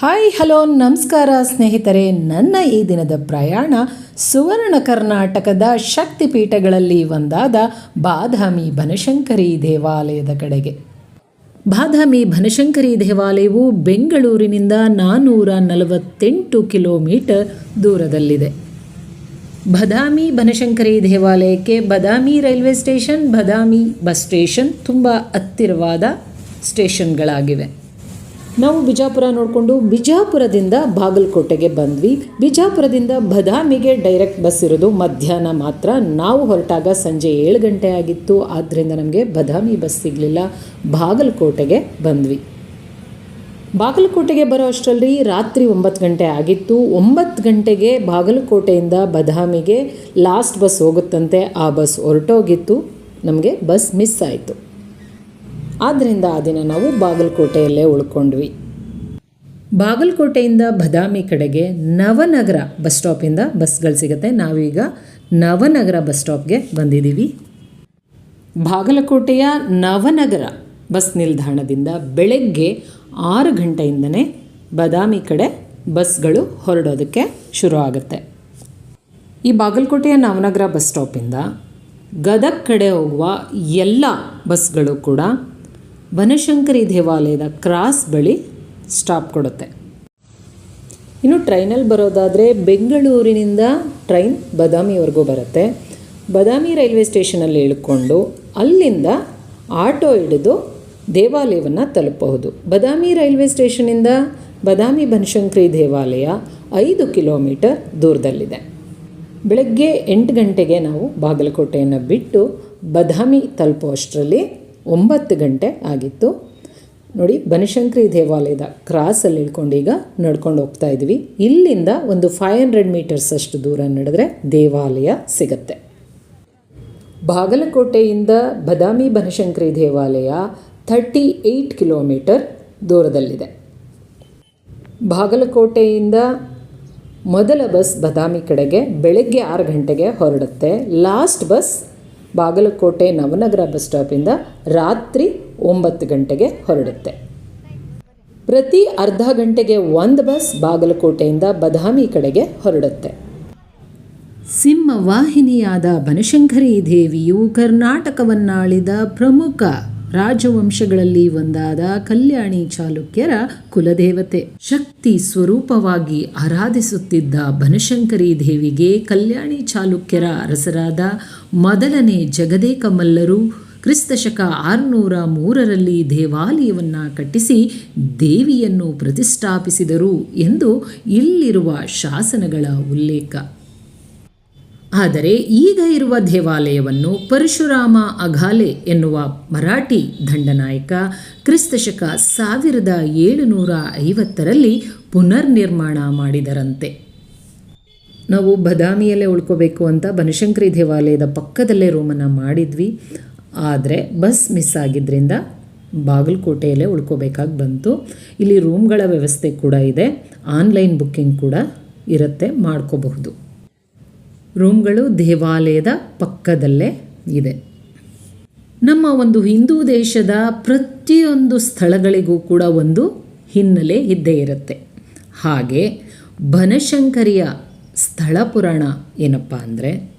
Hi, hello, ನಮಸ್ಕಾರ ಸ್ನೇಹಿತರೆ. ನನ್ನ ಈ ದಿನದ ಪ್ರಯಾಣ ಸುವರ್ಣ ಕರ್ನಾಟಕದ ಶಕ್ತಿಪೀಠಗಳಲ್ಲಿ ಒಂದಾದ ಬಾದಾಮಿ ಬನಶಂಕರಿ ದೇವಾಲಯದ ಕಡೆಗೆ. ಬಾದಾಮಿ ಬನಶಂಕರಿ ದೇವಾಲಯವು ಬೆಂಗಳೂರಿನಿಂದ ನಾನ್ನೂರ ನಲವತ್ತೆಂಟು ಕಿಲೋಮೀಟರ್ ದೂರದಲ್ಲಿದೆ. ಬದಾಮಿ ಬನಶಂಕರಿ ದೇವಾಲಯಕ್ಕೆ Badami railway station, Badami bus station ತುಂಬ ಹತ್ತಿರವಾದ ಸ್ಟೇಷನ್ಗಳಾಗಿವೆ. ನಾವು ಬಿಜಾಪುರ ನೋಡಿಕೊಂಡು ಬಿಜಾಪುರದಿಂದ ಬಾಗಲಕೋಟೆಗೆ ಬಂದ್ವಿ. ಬಿಜಾಪುರದಿಂದ ಬದಾಮಿಗೆ ಡೈರೆಕ್ಟ್ ಬಸ್ ಇರೋದು ಮಧ್ಯಾಹ್ನ ಮಾತ್ರ. ನಾವು ಹೊರಟಾಗ ಸಂಜೆ ಏಳು ಗಂಟೆ ಆಗಿತ್ತು. ಆದ್ದರಿಂದ ನಮಗೆ ಬದಾಮಿ ಬಸ್ ಸಿಗಲಿಲ್ಲ. ಬಾಗಲಕೋಟೆಗೆ ಬಂದ್ವಿ. ಬಾಗಲಕೋಟೆಗೆ ಬರೋ ಅಷ್ಟರಲ್ಲಿ ರಾತ್ರಿ ಒಂಬತ್ತು ಗಂಟೆ ಆಗಿತ್ತು. ಒಂಬತ್ತು ಗಂಟೆಗೆ ಬಾಗಲಕೋಟೆಯಿಂದ ಬದಾಮಿಗೆ ಲಾಸ್ಟ್ ಬಸ್ ಹೋಗುತ್ತಂತೆ. ಆ ಬಸ್ ಹೊರಟೋಗಿತ್ತು. ನಮಗೆ ಬಸ್ ಮಿಸ್ ಆಯಿತು. ಆದ್ದರಿಂದ ಆ ದಿನ ನಾವು ಬಾಗಲಕೋಟೆಯಲ್ಲೇ ಉಳ್ಕೊಂಡ್ವಿ. ಬಾಗಲಕೋಟೆಯಿಂದ ಬದಾಮಿ ಕಡೆಗೆ ನವನಗರ ಬಸ್ ಸ್ಟಾಪಿಂದ ಬಸ್ಗಳು ಸಿಗುತ್ತೆ. ನಾವೀಗ ನವನಗರ ಬಸ್ ಸ್ಟಾಪ್ಗೆ ಬಂದಿದ್ದೀವಿ. ಬಾಗಲಕೋಟೆಯ ನವನಗರ ಬಸ್ ನಿಲ್ದಾಣದಿಂದ ಬೆಳಗ್ಗೆ ಆರು ಗಂಟೆಯಿಂದನೇ ಬದಾಮಿ ಕಡೆ ಬಸ್ಗಳು ಹೊರಡೋದಕ್ಕೆ ಶುರು ಆಗುತ್ತೆ. ಈ ಬಾಗಲಕೋಟೆಯ ನವನಗರ ಬಸ್ ಸ್ಟಾಪಿಂದ ಗದಗ ಕಡೆ ಹೋಗುವ ಎಲ್ಲ ಬಸ್ಗಳು ಕೂಡ ಬನಶಂಕರಿ ದೇವಾಲಯದ ಕ್ರಾಸ್ ಬಳಿ ಸ್ಟಾಪ್ ಕೊಡುತ್ತೆ. ಇನ್ನು ಟ್ರೈನಲ್ಲಿ ಬರೋದಾದರೆ ಬೆಂಗಳೂರಿನಿಂದ ಟ್ರೈನ್ ಬದಾಮಿವರೆಗೂ ಬರುತ್ತೆ. ಬದಾಮಿ ರೈಲ್ವೆ ಸ್ಟೇಷನಲ್ಲಿ ಇಳ್ಕೊಂಡು ಅಲ್ಲಿಂದ ಆಟೋ ಹಿಡಿದು ದೇವಾಲಯವನ್ನು ತಲುಪಬಹುದು. ಬದಾಮಿ ರೈಲ್ವೆ ಸ್ಟೇಷನಿಂದ ಬದಾಮಿ ಬನಶಂಕರಿ ದೇವಾಲಯ ಐದು ಕಿಲೋಮೀಟರ್ ದೂರದಲ್ಲಿದೆ. ಬೆಳಗ್ಗೆ ಎಂಟು ಗಂಟೆಗೆ ನಾವು ಬಾಗಲಕೋಟೆಯನ್ನು ಬಿಟ್ಟು ಬದಾಮಿ ತಲುಪುವಷ್ಟರಲ್ಲಿ ಒಂಬತ್ತು ಗಂಟೆ ಆಗಿತ್ತು. ನೋಡಿ, ಬನಶಂಕರಿ ದೇವಾಲಯದ ಕ್ರಾಸಲ್ಲಿ ಇಳ್ಕೊಂಡು ಈಗ ನಡ್ಕೊಂಡು ಹೋಗ್ತಾ ಇದ್ವಿ. ಇಲ್ಲಿಂದ ಒಂದು ಫೈವ್ ಹಂಡ್ರೆಡ್ ಮೀಟರ್ಸ್ ಅಷ್ಟು ದೂರ ನಡೆದ್ರೆ ದೇವಾಲಯ ಸಿಗತ್ತೆ. ಬಾಗಲಕೋಟೆಯಿಂದ ಬದಾಮಿ ಬನಶಂಕರಿ ದೇವಾಲಯ ಥರ್ಟಿ ಏಯ್ಟ್ ಕಿಲೋಮೀಟರ್ ದೂರದಲ್ಲಿದೆ. ಬಾಗಲಕೋಟೆಯಿಂದ ಮೊದಲ ಬಸ್ ಬದಾಮಿ ಕಡೆಗೆ ಬೆಳಗ್ಗೆ ಆರು ಗಂಟೆಗೆ ಹೊರಡುತ್ತೆ. Last bus Bagalkote Navanagar bus ಸ್ಟಾಪಿಂದ ರಾತ್ರಿ ಒಂಬತ್ತು ಗಂಟೆಗೆ ಹೊರಡುತ್ತೆ. ಪ್ರತಿ ಅರ್ಧ ಗಂಟೆಗೆ ಒಂದು ಬಸ್ ಬಾಗಲಕೋಟೆಯಿಂದ ಬದಾಮಿ ಕಡೆಗೆ ಹೊರಡುತ್ತೆ. ಸಿಂಹವಾಹಿನಿಯಾದ ಬನಶಂಕರಿ ದೇವಿಯು ಕರ್ನಾಟಕವನ್ನಾಳಿದ ಪ್ರಮುಖ ರಾಜವಂಶಗಳಲ್ಲಿ ಒಂದಾದ ಕಲ್ಯಾಣಿ ಚಾಲುಕ್ಯರ ಕುಲದೇವತೆ. ಶಕ್ತಿ ಸ್ವರೂಪವಾಗಿ ಆರಾಧಿಸುತ್ತಿದ್ದ ಬನಶಂಕರಿ ದೇವಿಗೆ ಕಲ್ಯಾಣಿ ಚಾಲುಕ್ಯರ ಅರಸರಾದ ಮೊದಲನೇ ಜಗದೇಕ ಮಲ್ಲರು ಕ್ರಿಸ್ತಶಕ ಆರುನೂರ ಮೂರರಲ್ಲಿ ದೇವಾಲಯವನ್ನು ಕಟ್ಟಿಸಿ ದೇವಿಯನ್ನು ಪ್ರತಿಷ್ಠಾಪಿಸಿದರು ಎಂದು ಇಲ್ಲಿರುವ ಶಾಸನಗಳ ಉಲ್ಲೇಖ. ಆದರೆ ಈಗ ಇರುವ ದೇವಾಲಯವನ್ನು ಪರಶುರಾಮ ಅಘಾಲೆ ಎನ್ನುವ ಮರಾಠಿ ದಂಡನಾಯಕ ಕ್ರಿಸ್ತಶಕ ಸಾವಿರದ ಏಳುನೂರ ಐವತ್ತರಲ್ಲಿ ಪುನರ್ನಿರ್ಮಾಣ ಮಾಡಿದರಂತೆ. ನಾವು ಬದಾಮಿಯಲ್ಲೇ ಉಳ್ಕೋಬೇಕು ಅಂತ ಬನಶಂಕರಿ ದೇವಾಲಯದ ಪಕ್ಕದಲ್ಲೇ ರೂಮನ್ನು ಮಾಡಿದ್ವಿ. ಆದರೆ ಬಸ್ ಮಿಸ್ ಆಗಿದ್ದರಿಂದ ಬಾಗಲಕೋಟೆಯಲ್ಲೇ ಉಳ್ಕೋಬೇಕಾಗಿ ಬಂತು. ಇಲ್ಲಿ ರೂಮ್ಗಳ ವ್ಯವಸ್ಥೆ ಕೂಡ ಇದೆ. ಆನ್ಲೈನ್ ಬುಕ್ಕಿಂಗ್ ಕೂಡ ಇರುತ್ತೆ, ಮಾಡ್ಕೋಬಹುದು. ರೂಮ್ಗಳು ದೇವಾಲಯದ ಪಕ್ಕದಲ್ಲೇ ಇದೆ. ನಮ್ಮ ಒಂದು ಹಿಂದೂ ದೇಶದ ಪ್ರತಿಯೊಂದು ಸ್ಥಳಗಳಿಗೂ ಕೂಡ ಒಂದು ಹಿನ್ನೆಲೆ ಇದ್ದೇ ಇರುತ್ತೆ. ಹಾಗೆ ಬನಶಂಕರಿಯ ಸ್ಥಳ ಪುರಾಣ ಏನಪ್ಪ ಅಂದರೆ,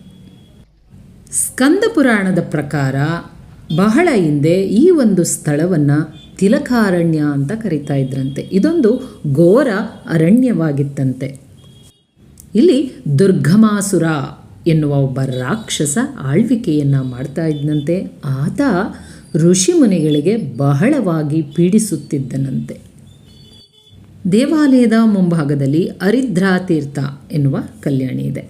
ಸ್ಕಂದ ಪುರಾಣದ ಪ್ರಕಾರ ಬಹಳ ಹಿಂದೆ ಈ ಒಂದು ಸ್ಥಳವನ್ನು ತಿಲಕಾರಣ್ಯ ಅಂತ ಕರಿತಾ ಇದ್ರಂತೆ. ಇದೊಂದು ಘೋರ ಅರಣ್ಯವಾಗಿತ್ತಂತೆ. ಇಲ್ಲಿ ದುರ್ಗಮಾಸುರ ಎನ್ನುವ ಒಬ್ಬ ರಾಕ್ಷಸ ಆಳ್ವಿಕೆಯನ್ನು ಮಾಡ್ತಾ ಇದ್ದಂತೆ ಆತ ಋಷಿಮುನಿಗಳಿಗೆ ಬಹಳವಾಗಿ ಪೀಡಿಸುತ್ತಿದ್ದನಂತೆ. ದೇವಾಲಯದ ಮುಂಭಾಗದಲ್ಲಿ ಅರಿದ್ರಾ ತೀರ್ಥ ಎನ್ನುವ ಕಲ್ಯಾಣಿ ಇದೆ.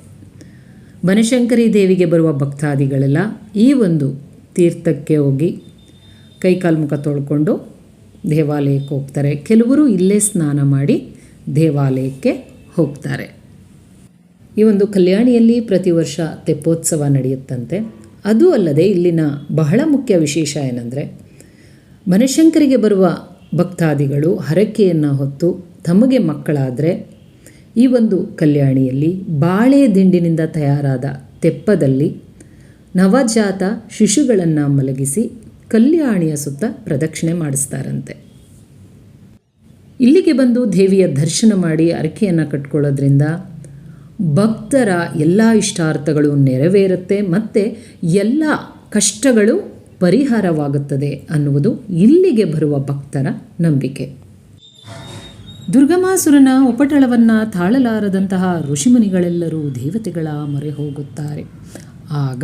ಬನಶಂಕರಿ ದೇವಿಗೆ ಬರುವ ಭಕ್ತಾದಿಗಳೆಲ್ಲ ಈ ಒಂದು ತೀರ್ಥಕ್ಕೆ ಹೋಗಿ ಕೈಕಾಲು ಮುಖ ತೊಳ್ಕೊಂಡು ದೇವಾಲಯಕ್ಕೆ ಹೋಗ್ತಾರೆ. ಕೆಲವರು ಇಲ್ಲೇ ಸ್ನಾನ ಮಾಡಿ ದೇವಾಲಯಕ್ಕೆ ಹೋಗ್ತಾರೆ. ಈ ಒಂದು ಕಲ್ಯಾಣಿಯಲ್ಲಿ ಪ್ರತಿ ವರ್ಷ ತೆಪ್ಪೋತ್ಸವ ನಡೆಯುತ್ತಂತೆ. ಅದು ಅಲ್ಲದೆ ಇಲ್ಲಿನ ಬಹಳ ಮುಖ್ಯ ವಿಶೇಷ ಏನಂದರೆ ಬನಶಂಕರಿಗೆ ಬರುವ ಭಕ್ತಾದಿಗಳು ಹರಕೆಯನ್ನು ಹೊತ್ತು ತಮಗೆ ಮಕ್ಕಳಾದರೆ ಈ ಒಂದು ಕಲ್ಯಾಣಿಯಲ್ಲಿ ಬಾಳೆ ದಿಂಡಿನಿಂದ ತಯಾರಾದ ತೆಪ್ಪದಲ್ಲಿ ನವಜಾತ ಶಿಶುಗಳನ್ನು ಮಲಗಿಸಿ ಕಲ್ಯಾಣಿಯ ಸುತ್ತ ಪ್ರದಕ್ಷಿಣೆ ಮಾಡಿಸ್ತಾರಂತೆ. ಇಲ್ಲಿಗೆ ಬಂದು ದೇವಿಯ ದರ್ಶನ ಮಾಡಿ ಅರಕೆಯನ್ನು ಕಟ್ಕೊಳ್ಳೋದ್ರಿಂದ ಭಕ್ತರ ಎಲ್ಲ ಇಷ್ಟಾರ್ಥಗಳು ನೆರವೇರುತ್ತೆ ಮತ್ತು ಎಲ್ಲ ಕಷ್ಟಗಳು ಪರಿಹಾರವಾಗುತ್ತದೆ ಅನ್ನುವುದು ಇಲ್ಲಿಗೆ ಬರುವ ಭಕ್ತರ ನಂಬಿಕೆ. ದುರ್ಗಮಾಸುರನ ಉಪಟಳವನ್ನು ತಾಳಲಾರದಂತಹ ಋಷಿಮುನಿಗಳೆಲ್ಲರೂ ದೇವತೆಗಳ ಮೊರೆ ಹೋಗುತ್ತಾರೆ. ಆಗ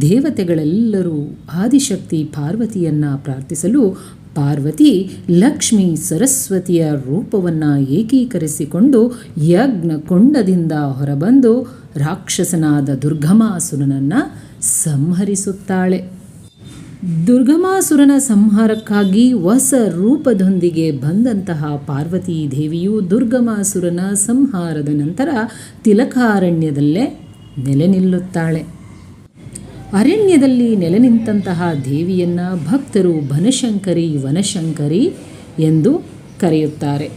ದೇವತೆಗಳೆಲ್ಲರೂ ಆದಿಶಕ್ತಿ ಪಾರ್ವತಿಯನ್ನು ಪ್ರಾರ್ಥಿಸಲು ಪಾರ್ವತಿ ಲಕ್ಷ್ಮಿ ಸರಸ್ವತಿಯ ರೂಪವನ್ನು ಏಕೀಕರಿಸಿಕೊಂಡು ಯಜ್ಞಕೊಂಡದಿಂದ ಹೊರಬಂದು ರಾಕ್ಷಸನಾದ ದುರ್ಗಮಾಸುರನನ್ನು ಸಂಹರಿಸುತ್ತಾಳೆ. ದುರ್ಗಮಾಸುರನ ಸಂಹಾರಕ್ಕಾಗಿ ಹೊಸ ರೂಪದೊಂದಿಗೆ ಬಂದಂತಹ ಪಾರ್ವತೀ ದೇವಿಯು ದುರ್ಗಮಾಸುರನ ಸಂಹಾರದ ನಂತರ ತಿಲಕಾರಣ್ಯದಲ್ಲೇ ನೆಲೆ ನಿಲ್ಲುತ್ತಾಳೆ ಅರಣ್ಯದಲ್ಲಿ ನೆಲೆ ನಿಂತಹ ದೇವಿಯನ್ನು ಭಕ್ತರು ಬನಶಂಕರಿ, ವನಶಂಕರಿ ಎಂದು ಕರೆಯುತ್ತಾರೆ.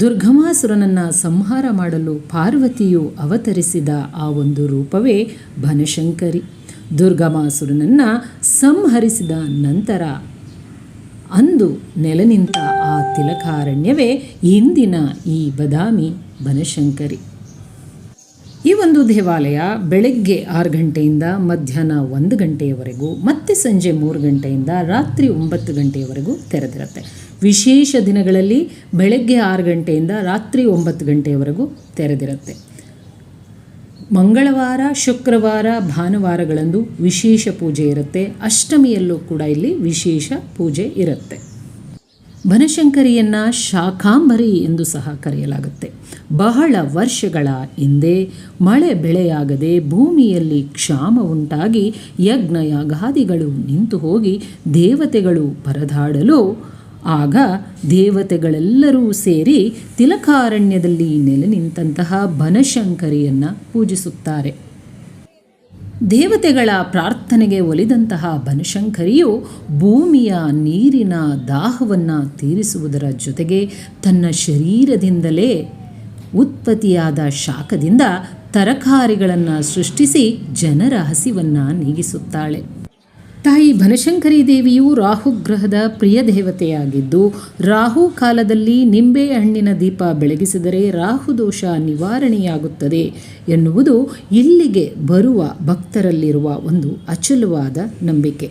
ದುರ್ಗಮಾಸುರನನ್ನು ಸಂಹಾರ ಮಾಡಲು ಪಾರ್ವತಿಯು ಅವತರಿಸಿದ ಆ ಒಂದು ರೂಪವೇ ಬನಶಂಕರಿ. ದುರ್ಗಮಾಸುರನನ್ನು ಸಂಹರಿಸಿದ ನಂತರ ಅಂದು ನೆಲೆ ನಿಂತ ಆ ತಿಲಕಾರಣ್ಯವೇ ಇಂದಿನ ಈ ಬದಾಮಿ ಬನಶಂಕರಿ. ಈ ಒಂದು ದೇವಾಲಯ ಬೆಳಗ್ಗೆ ಆರು ಗಂಟೆಯಿಂದ ಮಧ್ಯಾಹ್ನ ಒಂದು ಗಂಟೆಯವರೆಗೂ, ಮತ್ತೆ ಸಂಜೆ ಮೂರು ಗಂಟೆಯಿಂದ ರಾತ್ರಿ ಒಂಬತ್ತು ಗಂಟೆಯವರೆಗೂ ತೆರೆದಿರುತ್ತೆ. ವಿಶೇಷ ದಿನಗಳಲ್ಲಿ ಬೆಳಗ್ಗೆ ಆರು ಗಂಟೆಯಿಂದ ರಾತ್ರಿ ಒಂಬತ್ತು ಗಂಟೆಯವರೆಗೂ ತೆರೆದಿರುತ್ತೆ. ಮಂಗಳವಾರ, ಶುಕ್ರವಾರ, ಭಾನುವಾರಗಳಂದು ವಿಶೇಷ ಪೂಜೆ ಇರುತ್ತೆ. ಅಷ್ಟಮಿಯಲ್ಲೂ ಕೂಡ ಇಲ್ಲಿ ವಿಶೇಷ ಪೂಜೆ ಇರುತ್ತೆ. ಬನಶಂಕರಿಯನ್ನು ಶಾಕಾಂಬರಿ ಎಂದು ಸಹ ಕರೆಯಲಾಗುತ್ತೆ. ಬಹಳ ವರ್ಷಗಳ ಹಿಂದೆ ಮಳೆ ಬೆಳೆಯಾಗದೆ ಭೂಮಿಯಲ್ಲಿ ಕ್ಷಾಮ ಉಂಟಾಗಿ ಯಜ್ಞಯಾಗಾದಿಗಳು ನಿಂತು ಹೋಗಿ ದೇವತೆಗಳು ಪರದಾಡಲು, ಆಗ ದೇವತೆಗಳೆಲ್ಲರೂ ಸೇರಿ ತಿಲಕಾರಣ್ಯದಲ್ಲಿ ನೆಲೆ ನಿಂತಹ ಬನಶಂಕರಿಯನ್ನು ಪೂಜಿಸುತ್ತಾರೆ. ದೇವತೆಗಳ ಪ್ರಾರ್ಥನೆಗೆ ಒಲಿದಂತಹ ಬನಶಂಕರಿಯು ಭೂಮಿಯ ನೀರಿನ ದಾಹವನ್ನು ತೀರಿಸುವುದರ ಜೊತೆಗೆ ತನ್ನ ಶರೀರದಿಂದಲೇ ಉತ್ಪತ್ತಿಯಾದ ಶಾಖದಿಂದ ತರಕಾರಿಗಳನ್ನು ಸೃಷ್ಟಿಸಿ ಜನರ ಹಸಿವನ್ನು ನೀಗಿಸುತ್ತಾಳೆ. ತಾಯಿ ಬನಶಂಕರಿ ದೇವಿಯು ರಾಹು ಗ್ರಹದ ಪ್ರಿಯ ದೇವತೆಯಾಗಿದ್ದು, ರಾಹು ಕಾಲದಲ್ಲಿ ನಿಂಬೆ ಹಣ್ಣಿನ ದೀಪ ಬೆಳಗಿಸಿದರೆ ರಾಹು ದೋಷ ನಿವಾರಣೆಯಾಗುತ್ತದೆ ಎನ್ನುವುದು ಇಲ್ಲಿಗೆ ಬರುವ ಭಕ್ತರಲ್ಲಿರುವ ಒಂದು ಅಚಲವಾದ ನಂಬಿಕೆ.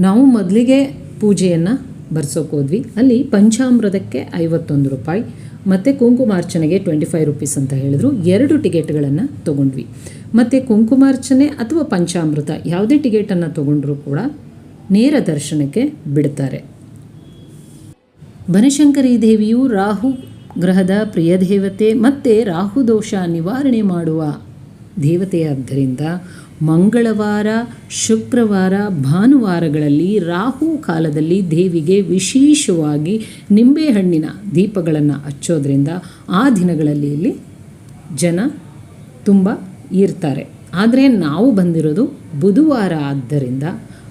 ನಾವು ಮೊದಲಿಗೆ ಪೂಜೆಯನ್ನು ಬರ್ಸೋಕೋದ್ವಿ ಅಲ್ಲಿ ಪಂಚಾಮೃತಕ್ಕೆ ಐವತ್ತೊಂದು ರೂಪಾಯಿ ಮತ್ತು ಕುಂಕುಮಾರ್ಚನೆಗೆ ಟ್ವೆಂಟಿ ಫೈವ್ ರುಪೀಸ್ ಅಂತ ಹೇಳಿದ್ರು. ಎರಡು ಟಿಕೆಟ್ಗಳನ್ನು ತೊಗೊಂಡ್ವಿ. ಮತ್ತು ಕುಂಕುಮಾರ್ಚನೆ ಅಥವಾ ಪಂಚಾಮೃತ ಯಾವುದೇ ಟಿಕೆಟನ್ನು ತೊಗೊಂಡ್ರೂ ಕೂಡ ನೇರ ದರ್ಶನಕ್ಕೆ ಬಿಡ್ತಾರೆ. ಬನಶಂಕರಿ ದೇವಿಯು ರಾಹು ಗ್ರಹದ ಪ್ರಿಯ ದೇವತೆ ಮತ್ತು ರಾಹು ದೋಷ ನಿವಾರಣೆ ಮಾಡುವ ದೇವತೆಯಾದ್ದರಿಂದ ಮಂಗಳವಾರ, ಶುಕ್ರವಾರ, ಭಾನುವಾರಗಳಲ್ಲಿ ರಾಹು ಕಾಲದಲ್ಲಿ ದೇವಿಗೆ ವಿಶೇಷವಾಗಿ ನಿಂಬೆಹಣ್ಣಿನ ದೀಪಗಳನ್ನು ಹಚ್ಚೋದ್ರಿಂದ ಆ ದಿನಗಳಲ್ಲಿ ಇಲ್ಲಿ ಜನ ತುಂಬ ಇರ್ತಾರೆ. ಆದರೆ ನಾವು ಬಂದಿರೋದು ಬುಧವಾರ ಆದ್ದರಿಂದ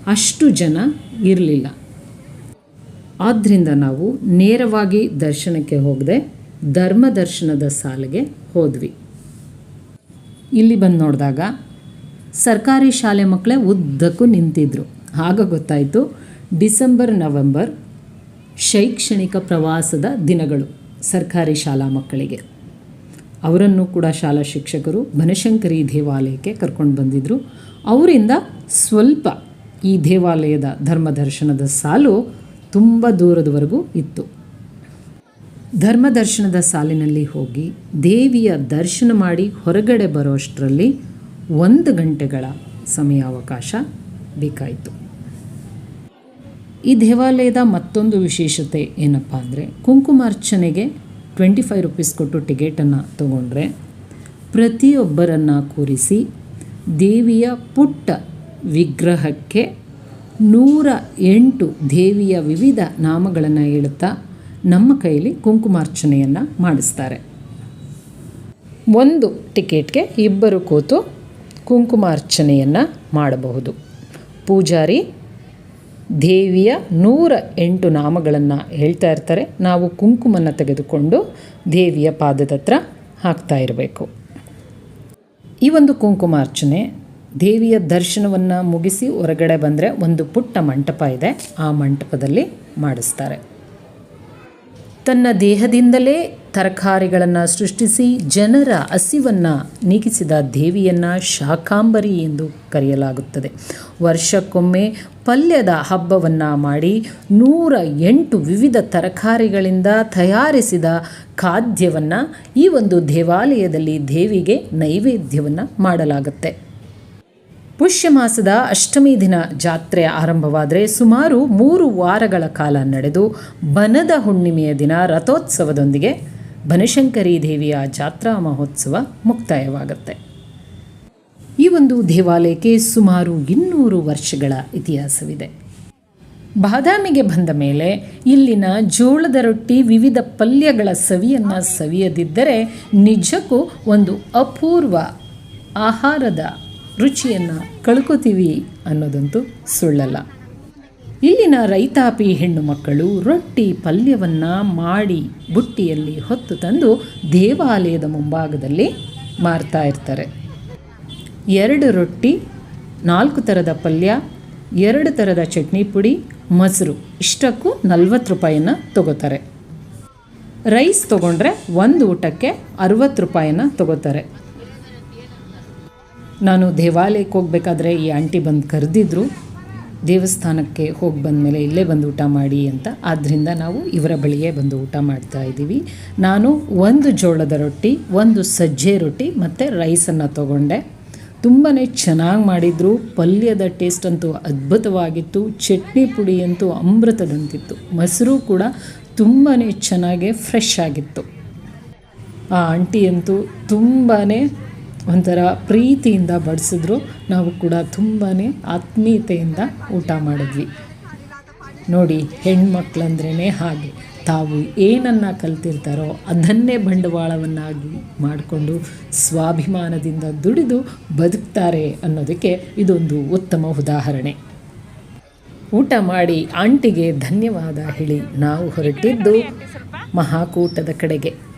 ಅಷ್ಟು ಜನ ಇರಲಿಲ್ಲ. ಆದ್ದರಿಂದ ನಾವು ನೇರವಾಗಿ ದರ್ಶನಕ್ಕೆ ಹೋಗದೆ ಧರ್ಮ ದರ್ಶನದ ಸಾಲಿಗೆ ಹೋದ್ವಿ. ಇಲ್ಲಿ ಬಂದು ನೋಡಿದಾಗ ಸರ್ಕಾರಿ ಶಾಲೆ ಮಕ್ಕಳೇ ಉದ್ದಕ್ಕೂ ನಿಂತಿದ್ರು. ಆಗ ಗೊತ್ತಾಯಿತು, ಡಿಸೆಂಬರ್, ನವೆಂಬರ್ ಶೈಕ್ಷಣಿಕ ಪ್ರವಾಸದ ದಿನಗಳು ಸರ್ಕಾರಿ ಶಾಲಾ ಮಕ್ಕಳಿಗೆ. ಅವರನ್ನು ಕೂಡ ಶಾಲಾ ಶಿಕ್ಷಕರು ಬನಶಂಕರಿ ದೇವಾಲಯಕ್ಕೆ ಕರ್ಕೊಂಡು ಬಂದಿದ್ದರು ಅವರಿಂದ ಸ್ವಲ್ಪ ಈ ದೇವಾಲಯದ ಧರ್ಮ ದರ್ಶನದ ಸಾಲು ತುಂಬ ದೂರದವರೆಗೂ ಇತ್ತು. ಧರ್ಮ ದರ್ಶನದ ಸಾಲಿನಲ್ಲಿ ಹೋಗಿ ದೇವಿಯ ದರ್ಶನ ಮಾಡಿ ಹೊರಗಡೆ ಬರೋಷ್ಟರಲ್ಲಿ ಒಂದು ಗಂಟೆಗಳ ಸಮಯಾವಕಾಶ ಬೇಕಾಯಿತು. ಈ ದೇವಾಲಯದ ಮತ್ತೊಂದು ವಿಶೇಷತೆ ಏನಪ್ಪ ಅಂದರೆ ಕುಂಕುಮಾರ್ಚನೆಗೆ ಟ್ವೆಂಟಿ ಫೈವ್ ರುಪೀಸ್ ಕೊಟ್ಟು ಟಿಕೆಟನ್ನು ತಗೊಂಡ್ರೆ, ಪ್ರತಿಯೊಬ್ಬರನ್ನು ಕೂರಿಸಿ ದೇವಿಯ ಪುಟ್ಟ ವಿಗ್ರಹಕ್ಕೆ ನೂರ ಎಂಟು ದೇವಿಯ ವಿವಿಧ ನಾಮಗಳನ್ನು ಹೇಳುತ್ತಾ ನಮ್ಮ ಕೈಲಿ ಕುಂಕುಮಾರ್ಚನೆಯನ್ನು ಮಾಡಿಸ್ತಾರೆ. ಒಂದು ಟಿಕೆಟ್ಗೆ ಇಬ್ಬರು ಕೂತು ಕುಂಕುಮಾರ್ಚನೆಯನ್ನು ಮಾಡಬಹುದು. ಪೂಜಾರಿ, ದೇವಿಯ ನೂರ ಎಂಟು ನಾಮಗಳನ್ನು ಹೇಳ್ತಾ ಇರ್ತಾರೆ. ನಾವು ಕುಂಕುಮನ ತೆಗೆದುಕೊಂಡು ದೇವಿಯ ಪಾದದ ಹತ್ರ ಹಾಕ್ತಾ ಇರಬೇಕು. ಈ ಒಂದು ಕುಂಕುಮಾರ್ಚನೆ ದೇವಿಯ ದರ್ಶನವನ್ನು ಮುಗಿಸಿ ಹೊರಗಡೆ ಬಂದರೆ ಒಂದು ಪುಟ್ಟ ಮಂಟಪ ಇದೆ. ಆ ಮಂಟಪದಲ್ಲಿ ಮಾಡಿಸ್ತಾರೆ. ತನ್ನ ದೇಹದಿಂದಲೇ ತರಕಾರಿಗಳನ್ನು ಸೃಷ್ಟಿಸಿ ಜನರ ಹಸಿವನ್ನು ನೀಗಿಸಿದ ದೇವಿಯನ್ನು ಶಾಕಾಂಬರಿ ಎಂದು ಕರೆಯಲಾಗುತ್ತದೆ. ವರ್ಷಕ್ಕೊಮ್ಮೆ ಪಲ್ಯದ ಹಬ್ಬವನ್ನು ಮಾಡಿ ನೂರ ಎಂಟು ವಿವಿಧ ತರಕಾರಿಗಳಿಂದ ತಯಾರಿಸಿದ ಖಾದ್ಯವನ್ನು ಈ ಒಂದು ದೇವಾಲಯದಲ್ಲಿ ದೇವಿಗೆ ನೈವೇದ್ಯವನ್ನು ಮಾಡಲಾಗುತ್ತೆ. ಪುಷ್ಯ ಮಾಸದ ಅಷ್ಟಮಿ ದಿನ ಜಾತ್ರೆ ಆರಂಭವಾದರೆ ಸುಮಾರು ಮೂರು ವಾರಗಳ ಕಾಲ ನಡೆದು ಬನದ ಹುಣ್ಣಿಮೆಯ ದಿನ ರಥೋತ್ಸವದೊಂದಿಗೆ ಬನಶಂಕರಿ ದೇವಿಯ ಜಾತ್ರಾ ಮಹೋತ್ಸವ ಮುಕ್ತಾಯವಾಗುತ್ತೆ. ಈ ಒಂದು ದೇವಾಲಯಕ್ಕೆ ಸುಮಾರು ಇನ್ನೂರು ವರ್ಷಗಳ ಇತಿಹಾಸವಿದೆ. ಬಾದಾಮಿಗೆ ಬಂದ ಮೇಲೆ ಇಲ್ಲಿನ ಜೋಳದ ರೊಟ್ಟಿ ವಿವಿಧ ಪಲ್ಯಗಳ ಸವಿಯನ್ನು ಸವಿಯದಿದ್ದರೆ ನಿಜಕ್ಕೂ ಒಂದು ಅಪೂರ್ವ ಆಹಾರದ ರುಚಿಯನ್ನು ಕಳ್ಕೊತೀವಿ ಅನ್ನೋದಂತೂ ಸುಳ್ಳಲ್ಲ. ಇಲ್ಲಿನ ರೈತಾಪಿ ಹೆಣ್ಣು ಮಕ್ಕಳು ರೊಟ್ಟಿ ಪಲ್ಯವನ್ನು ಮಾಡಿ ಬುಟ್ಟಿಯಲ್ಲಿ ಹೊತ್ತು ತಂದು ದೇವಾಲಯದ ಮುಂಭಾಗದಲ್ಲಿ ಮಾರ್ತಾ ಇರ್ತಾರೆ. ಎರಡು ರೊಟ್ಟಿ, ನಾಲ್ಕು ಥರದ ಪಲ್ಯ, ಎರಡು ಥರದ ಚಟ್ನಿ ಪುಡಿ, ಮೊಸರು ಇಷ್ಟಕ್ಕೂ ನಲ್ವತ್ತು ರೂಪಾಯಿನ ತಗೋತಾರೆ. ರೈಸ್ ತೊಗೊಂಡ್ರೆ ಒಂದು ಊಟಕ್ಕೆ ಅರುವತ್ತು ರೂಪಾಯಿನ ತಗೋತಾರೆ. ನಾನು ದೇವಾಲಯಕ್ಕೆ ಹೋಗ್ಬೇಕಾದ್ರೆ ಈ ಆಂಟಿ ಬಂದು ಕರೆದಿದ್ರು, ದೇವಸ್ಥಾನಕ್ಕೆ ಹೋಗಿ ಬಂದಮೇಲೆ ಇಲ್ಲೇ ಬಂದು ಊಟ ಮಾಡಿ ಅಂತ. ಆದ್ದರಿಂದ ನಾವು ಇವರ ಬಳಿಯೇ ಬಂದು ಊಟ ಮಾಡ್ತಾ ಇದ್ದೀವಿ. ನಾನು ಒಂದು ಜೋಳದ ರೊಟ್ಟಿ, ಒಂದು ಸಜ್ಜೆ ರೊಟ್ಟಿ ಮತ್ತು ರೈಸನ್ನು ತಗೊಂಡೆ. ತುಂಬಾ ಚೆನ್ನಾಗಿ ಮಾಡಿದರು. ಪಲ್ಯದ ಟೇಸ್ಟ್ ಅಂತೂ ಅದ್ಭುತವಾಗಿತ್ತು. ಚಟ್ನಿ ಪುಡಿ ಅಂತೂ ಅಮೃತದಂತಿತ್ತು. ಮೊಸರು ಕೂಡ ತುಂಬಾ ಚೆನ್ನಾಗಿ ಫ್ರೆಶ್ ಆಗಿತ್ತು. ಆ ಆಂಟಿ ಅಂತೂ ತುಂಬಾ ಒಂಥರ ಪ್ರೀತಿಯಿಂದ ಬಡಿಸಿದ್ರು. ನಾವು ಕೂಡ ತುಂಬಾ ಆತ್ಮೀಯತೆಯಿಂದ ಊಟ ಮಾಡಿದ್ವಿ. ನೋಡಿ ಹೆಣ್ಮಕ್ಳಂದ್ರೇ ಹಾಗೆ. ತಾವು ಏನನ್ನು ಕಲ್ತಿರ್ತಾರೋ ಅದನ್ನೇ ಬಂಡವಾಳವನ್ನಾಗಿ ಮಾಡಿಕೊಂಡು ಸ್ವಾಭಿಮಾನದಿಂದ ದುಡಿದು ಬದುಕ್ತಾರೆ ಅನ್ನೋದಕ್ಕೆ ಇದೊಂದು ಉತ್ತಮ ಉದಾಹರಣೆ. ಊಟ ಮಾಡಿ ಆಂಟಿಗೆ ಧನ್ಯವಾದ ಹೇಳಿ ನಾವು ಹೊರಟಿದ್ದು ಮಹಾಕೂಟದ ಕಡೆಗೆ.